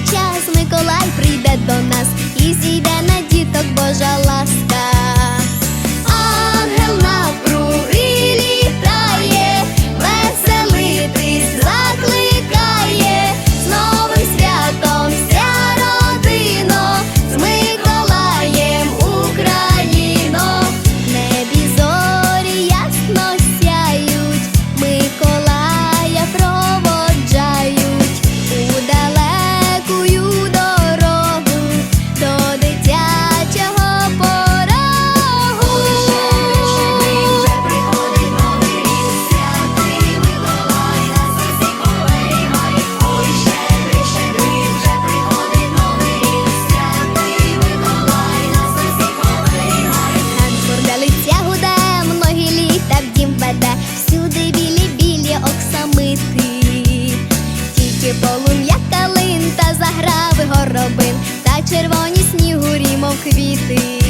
час Миколай прийде до нас і зійде на діток Божа ласка горобин, та червоні снігурі, мов квіти.